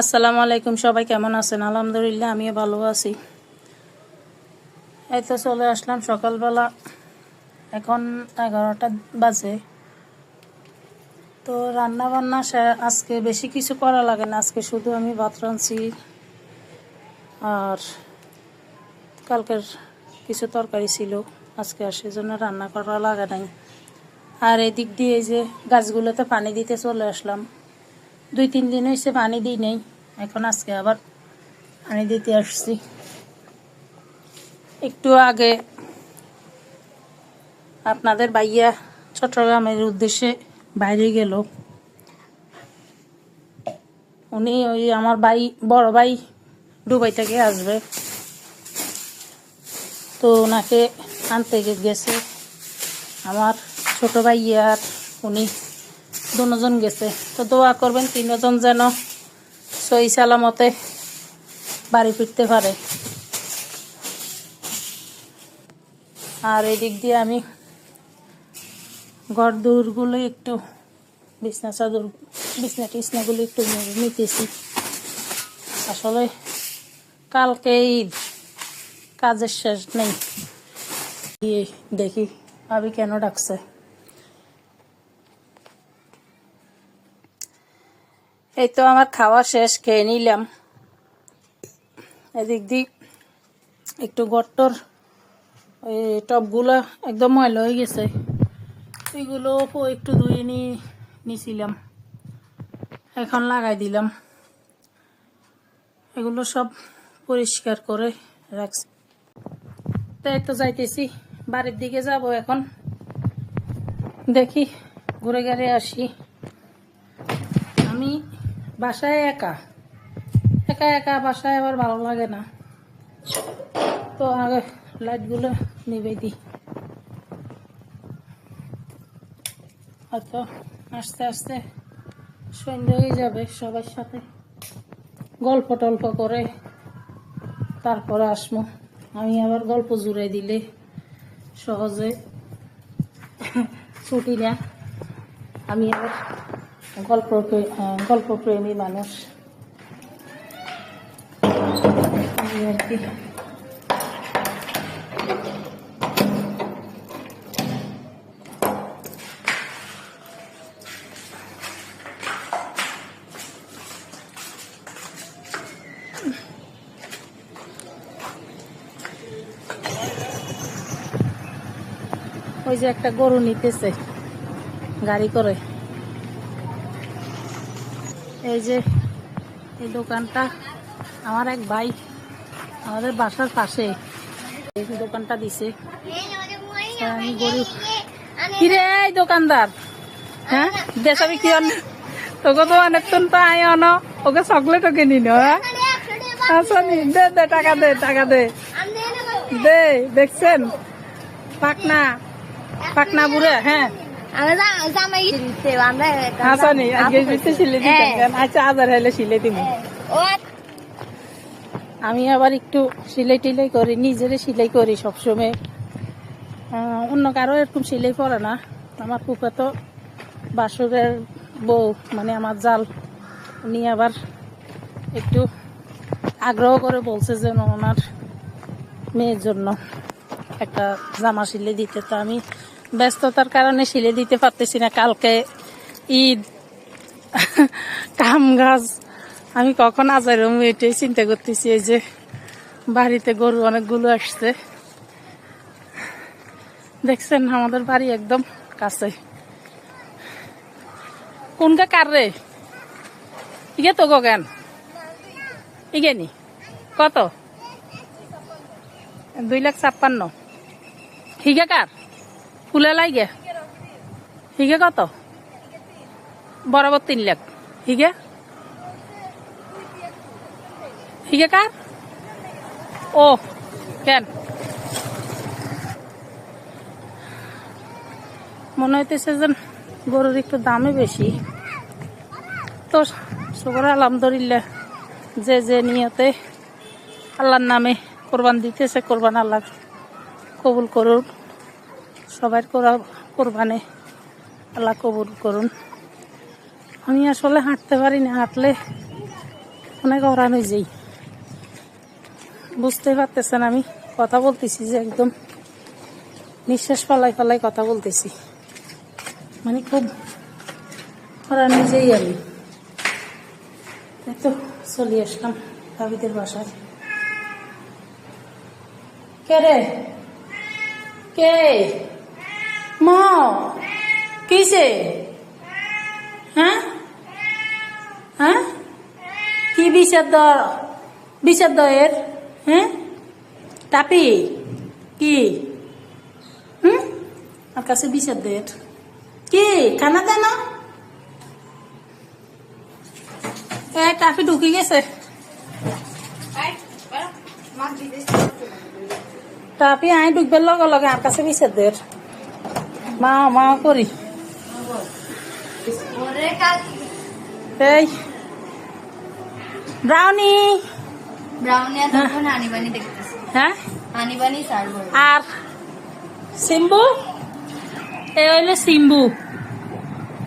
আসসালামু আলাইকুম, সবাই কেমন আছেন? আলহামদুলিল্লাহ, আমিও ভালো আছি। এই তো চলে আসলাম সকালবেলা, এখন এগারোটা বাজে। তো রান্না বান্না আজকে বেশি কিছু করা লাগে না, আজকে শুধু আমি ভাত রাঁধছি আর কালকের কিছু তরকারি ছিল, আজকে আর সেজন্য রান্না করা লাগে নাই। আর এদিক দিয়ে এই যে গাছগুলোতে পানি দিতে চলে আসলাম। দুই, তিন দিন হয়েছে পানি দিই নেই। এখন আজকে আবার পানি দিতে আসছি। একটু আগে আপনাদের বাইয়া চট্টগ্রামের উদ্দেশ্যে বাইরে গেল। উনি ওই আমার ভাই, বড় ভাই দুবাই থেকে আসবে। তো ওনাকে আনতে গেছে। আমার ছোট ভাই আর উনি দুজন গেছে। তো দোয়া করবেন তিনজন যেন সই সালামতে বাড়ি ফিরতে পারে। আর এদিক দিয়ে আমি ঘর দূরগুলো একটু বিছনা চাদর, বিছনা টিছনাগুলো একটু নিতেছি। আসলে কালকে ঈদ কাজের শেষ নেই। দেখি ভাবি কেন ডাকছে। এই তো আমার খাওয়া শেষ, খেয়ে নিলাম। এদিক দিক একটু গট্টর ওই টপগুলো একদম ময়লা হয়ে গেছে। ওইগুলো একটু ধুয়ে নিয়ে নিছিলাম। এখন লাগাই দিলাম। এগুলো সব পরিষ্কার করে রাখছি। তো এই তো যাইতেছি, বাড়ির দিকে যাব এখন। দেখি, ঘুরে গেড়ে আসি। বাসায় একা। একা একা বাসায় আবার ভালো লাগে না। তো আগে লাইটগুলো নিবে দিই হয়তো আস্তে আস্তে সন্ধ্যা হয়ে যাবে সবার সাথে। গল্প টল্প করে তারপরে আসব আমি আবার গল্প জুড়ে দিলে সহজে। ছুটি না। আমি আবার গল্প গল্পপ্রেমী মানুষ। আর কি। ওই যে একটা গরু নিতেছে গাড়ি করে। এই যে, এই দোকানটা আমার এক ভাই, আমাদের বাসার পাশে। এই দোকানটা দিছে। আমি গরিব কিরে এই দোকানদার? হ্যাঁ? দেশাবি কি তোকে তো অনেক পাই অন। ওকে চকলেট ওকে নিন হ্যাঁ? আচ্ছা নি, দে দে, টাকা দে টাকা দে। দে, দেখছেন? পাকনা পাকনা বুড়ে হ্যাঁ? আজকে দিতে দিতেন আচ্ছা হলে আমি আবার একটু সিলাই টিলাই করি নিজেরে সিলাই করি সবসময়। অন্য কারও এরকম সিলাই করে না। আমার ফুফা তো বাসুরের বউ মানে আমার জাল। উনি আবার একটু আগ্রহ করে বলছে যে ওনার মেয়ের জন্য একটা জামা সিলে দিতে। তো আমি ব্যস্ততার কারণে সিলে দিতে পারতেছি না। কালকে ঈদ কাম গাছ আমি কখন আজার এটাই চিন্তা করতেছি। এই যে বাড়িতে গরু অনেকগুলো আসছে। দেখছেন আমাদের বাড়ি একদম কাছে। কোনটা কার রে? ইগে তো গেন ইগে নি? কত? দুই লাখ ছাপ্পান্ন। হিগে কার? ফুলে লাগে হিগে কত? বরাবর তিন লাখ। হিগে? হিগে কার? ও, কেন? মনে হইতেছে যে গরুর একটু দামে বেশি। তো শুক্র আলহামদুলিল্লাহ, যে যে নিয়তে আল্লাহর নামে কোরবান দিতেছে, কোরবান আল্লাহ কবুল করুন সবার করা কোরবানে, আল্লাহ কবুল করুন। আমি আসলে হাঁটতে পারি না, হাঁটলে অনেক অরান হয়ে যাই। বুঝতে পারতেছেন আমি, কথা বলতেছি যে একদম নিঃশ্বাস পালাই পালাই কথা বলতেছি। মানে খুব অরান হয়ে যাই আমি। তো চলে আসলাম ভাবিদের বাসায়। কে রে? কে? মা, কিসে? হ্যাঁ? হ্যাঁ? কি দর বিচার দয়ের হ্যাঁ? টাপি কি? হুম? আর কাছে বিচার দয়ের কি? খানা দেয় না। টাপি ঢুকে গেছে। টাপি আই ঢুকবে লগে লগে আর কাছে বিচার দয়ের মা মা করি। এই। ব্রাউনি। ব্রাউনি আর তখন হানিবানি দেখতেছি। হ্যাঁ? সার্ভ আর সিম্বু? এ হইল সিম্বু।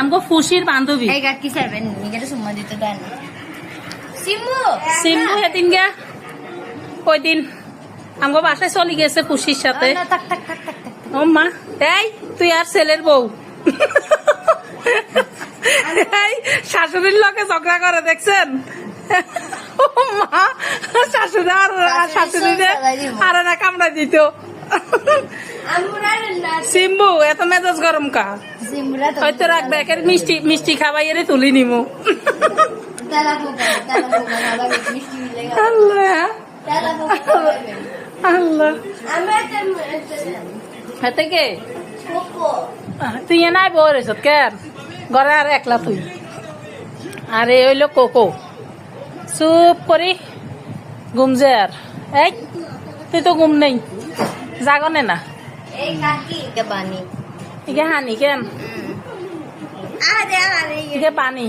আমগো ফুসির বান্ধবী। এই গাট কি সার্ভেন নিগেটা সুম্মা দিতে দেন। সিম্বু! সিম্বু এদিন গে ওই দিন আমগো বাসায় চলে গেছে ফুসির সাথে। ও মা এই। তুই আর ছেলের বউ। শাশুড়ির লোকে ঝগড়া করে দেখছেন? মা শাশুড়ি আর আর শাশুড়িরে আর না কামড়া দিত। আমরা সিম্বু এত মেজাজ গরম কা? হয়তো রাখবে একের মিষ্টি মিষ্টি খাবাই এরে তুলি নিমু। আল্লাহ। তালা পোকা আল্লাহ। আমরা তো হাতে কে? কোকো তুই এ নাই বউ রেছত কেন ঘরে আর একলা তুই। আর এ হইল কোকো চুপ করি ঘুমছে আর এই তুই তো ঘুম নেই। জাগনে না এই ইকে হানি কেন? ইকে পানি।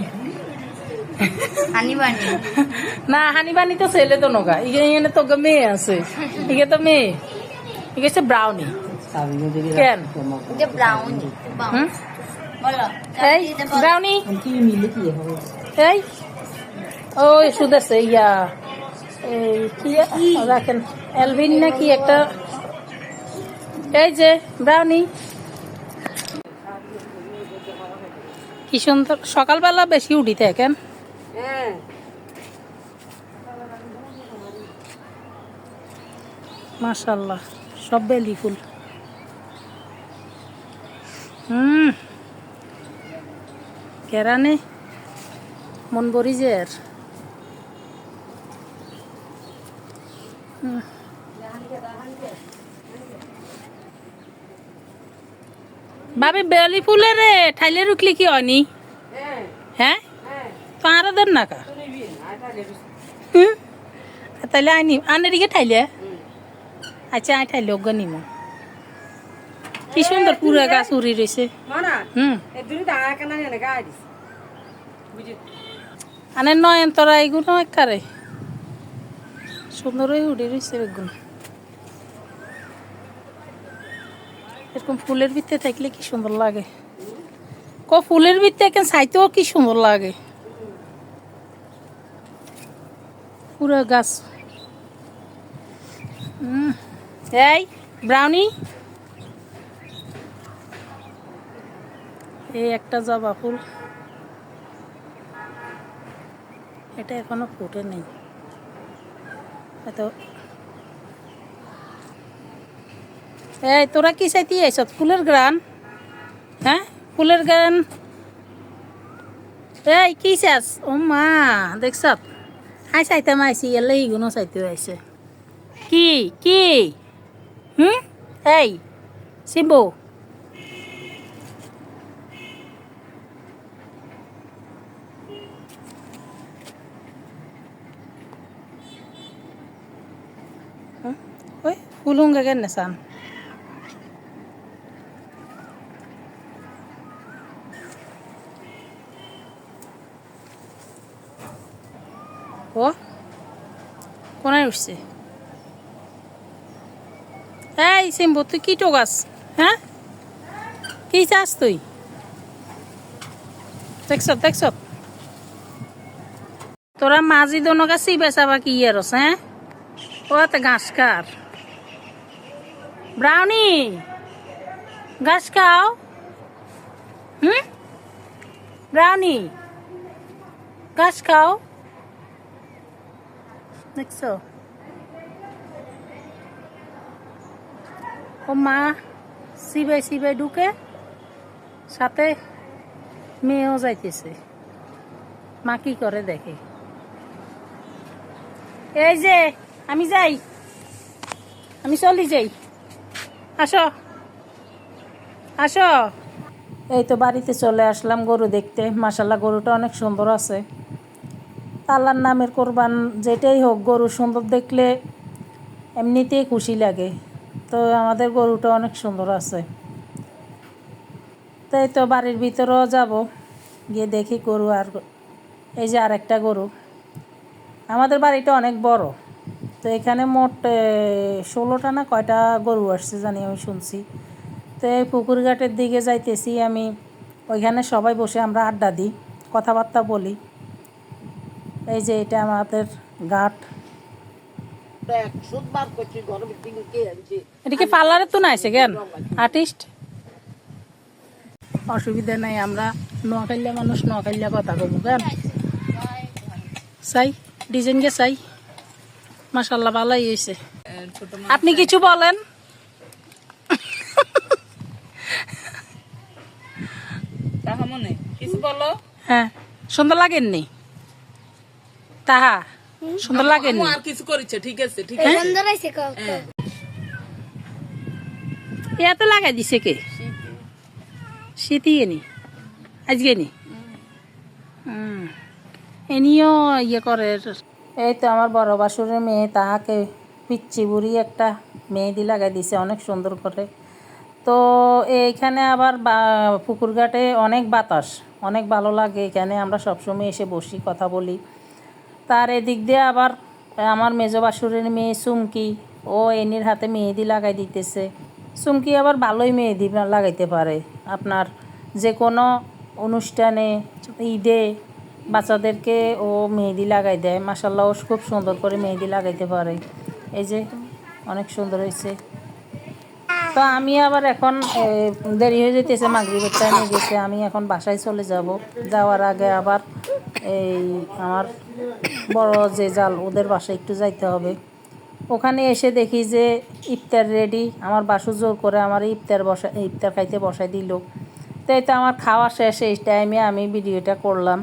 না হানি বানি তো ছেলে তো নগা ইকে তো মেয়ে আছে। ইকে তো মেয়ে। ইকে হচ্ছে ব্রাউনি কেন যে ব্রাউনি এই ওই সুদেছে ইয়া এই রাখেন এলভিন না কি একটা এই যে ব্রাউনি কি সুন্দর সকালবেলা বেশি উঠি থাকেন মাশাল্লাহ সব বেলি ফুল। কেরানে মন বরি যে আর। ভাবি বেলি ফুলে রে, ঠাইলে রুকলি কি হয়নি? হ্যাঁ? আরও দেন না কা? হুম? তাইলে আইনি আনে দিকে ঠাইলে? আচ্ছা আই ঠাইলে অজ্ঞ নিম। কি সুন্দর পুরা গাছ উড়ি রয়েছে মানা হুম। আনে নয়ন তোরা এগুলো একারে। সুন্দর উড়ে রয়েছে বেগুন। এরকম ফুলের ভিতরে থাকলে কি সুন্দর লাগে? ক ফুলের ভিতরে কেন চাইতেও কি সুন্দর লাগে? পুরো গাছ। হুম। এই ব্রাউনি। এই একটা জবা ফুল। এটা এখনও ফুটে নেই। এত এই, তোরা কি চাইতে আইস ফুলের গ্রান? হ্যাঁ? ফুলের গ্রান। এই, কি চাস ও মা, দেখছ? আই চাইতাম আইসি এলে ইগুনো চাইতে আইছে। কি কি? হুম? এই শিম্বু ফুলুঙ্গা কেন সান ও কোনায় উঠছে এই সিম্বু তুই কি টোগাস হ্যাঁ কি চাস তুই দেখছ দেখছ তোরা মাঝি দোনকা চিবে চাবা কি এরস হ্যাঁ ও তো ঘাস কার ব্রাউনি ঘাস খাও। হুম? ব্রাউনি ঘাস খাও। দেখছ? ও মা সিবে সিবে ঢুকে সাথে মেয়েও যাইতেছে। মা কি করে দেখে? এই যে, আমি যাই। আমি চলি যাই। আসো। আসো। এই তো বাড়িতে চলে আসলাম গরু দেখতে। মাসাল্লাহ গরুটা অনেক সুন্দর আছে। আল্লাহর নামের কোরবান যেটাই হোক, গরু সুন্দর দেখলে এমনিতেই খুশি লাগে। তো আমাদের গরুটা অনেক সুন্দর আছে। তাই তো বাড়ির ভিতরেও যাব, গিয়ে দেখি গরু আর এই যে আরেকটা গরু। আমাদের বাড়িটা অনেক বড়। তো এখানে মোট ষোলোটা না কয়টা গরু আসছে জানি আমি শুনছি। তো এই পুকুর ঘাটের দিকে যাইতেছি আমি ওইখানে সবাই বসে আমরা আড্ডা দিই কথাবার্তা বলি। এই যে এটা আমাদের ঘাট। এটা কি পার্লারে তো নাইছে কেন? আর্টিস্ট অসুবিধা নাই আমরা নোয়াখাইলা মানুষ নোয়াখাইলা কথা কব কেন? চাই ডিজাইন গে চাই। মাসাল্লাহ ভালোই হয়েছে আপনি কিছু বলেন? কিছু বলো? হ্যাঁ সুন্দর লাগেননি? তাহা সুন্দর লাগেননি? আর কিছু করেছে ঠিক আছে ঠিক সুন্দর হয়েছে কত লাগাই দিছে কে? শীতিয়ে নি আজকে নি হুম। এনিও ইয়ে করে এই তো আমার বড় বাসুরের মেয়ে, তাহাকে পিচ্ছি বুড়ি একটা মেহেদি লাগাই দিছে, অনেক সুন্দর করে। তো এইখানে আবার পুকুরঘাটে অনেক বাতাস, অনেক ভালো লাগে এখানে, আমরা সবসময় এসে বসি, কথা বলি। তার এদিক দিয়ে আবার আমার মেজ বাসুরের মেয়ে সুমকি, ও এনির হাতে মেহেদি লাগাই দিতেছে। সুমকি আবার ভালোই মেহেদি লাগাইতে পারে। আপনার যে কোনো অনুষ্ঠানে, ঈদে বাচ্চাদেরকে ও মেহেদি লাগাই দেয়। মাসাল্লাহ ও খুব সুন্দর করে মেহেদি লাগাইতে পারে। এই যে, অনেক সুন্দর হয়েছে। তো আমি আবার এখন দেরি হয়ে যেতেছে মাগরিবের টাইমে গেছে, আমি এখন বাসায় চলে যাব। যাওয়ার আগে আবার এই আমার বড় যে জাল, ওদের বাসায় একটু যাইতে হবে। ওখানে এসে দেখি যে ইফতার রেডি আমার বাসু জোর করে আমার ইফতার বসা, ইফতার খাইতে বসাই দিল। তো আমার খাওয়া শেষ, এই টাইমে আমি ভিডিওটা করলাম।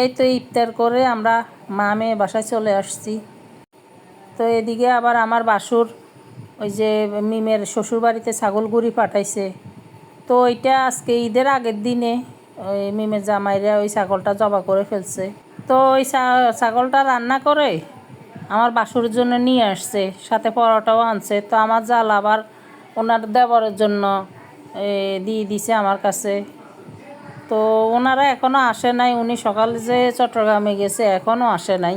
এই তো ইফতার করে আমরা মা মেয়ে বাসায় চলে আসছি। তো এদিকে আবার আমার বাসুর ওই যে মিমের শ্বশুর বাড়িতে ছাগল গুড়ি পাঠাইছে। তো ওইটা আজকে ঈদের আগের দিনে ওই মিমের জামাইরা ওই ছাগলটা জবা করে ফেলছে। তো ওই ছাগলটা রান্না করে আমার বাসুর জন্য নিয়ে আসছে, সাথে পরোটাও আনছে। তো আমার জাল আবার ওনার দেবরের জন্য দিয়ে দিছে আমার কাছে। তো ওনারা এখনও আসে নাই। উনি সকালে যে চট্টগ্রামে গেছে এখনও আসে নাই।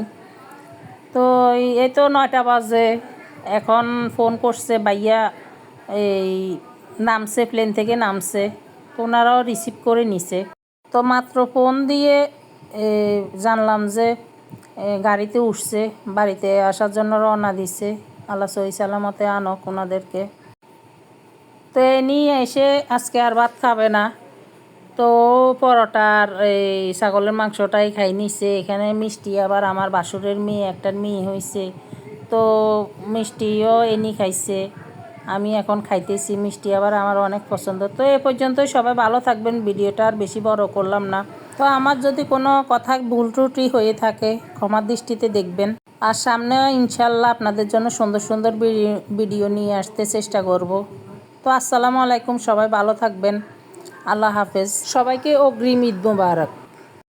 তো এই- তো নয়টা বাজে। এখন ফোন করছে, ভাইয়া এই নামছে প্লেন থেকে নামছে। তো ওনারাও রিসিভ করে নিছে। তো মাত্র ফোন দিয়ে জানলাম যে গাড়িতে উঠছে, বাড়িতে আসার জন্য রওনা দিছে। আল্লাহ সহি সালামতে আনক ওনাদেরকে। তো এ নিয়ে এসে আজকে আর ভাত খাবে না। তো পরোটার এই ছাগলের মাংসটাই খাই নিছে। এখানে মিষ্টি আবার আমার বাসুরের মেয়ে, একটা মেয়ে হয়েছে তো মিষ্টিও এনি খাইছে। আমি এখন খাইতেছি মিষ্টি আবার আমার অনেক পছন্দ। তো এ পর্যন্তই সবাই ভালো থাকবেন। ভিডিওটা আর বেশি বড় করলাম না। তো আমার যদি কোনো কথা ভুল ত্রুটি হয়ে থাকে, ক্ষমার দৃষ্টিতে দেখবেন। আর সামনে ইনশাল্লাহ আপনাদের জন্য সুন্দর সুন্দর ভিডি- ভিডিও নিয়ে আসতে চেষ্টা করব। তো আসসালামু আলাইকুম, সবাই ভালো থাকবেন। আল্লাহ হাফেজ। সবাইকে অগ্রিম ঈদ মোবারক।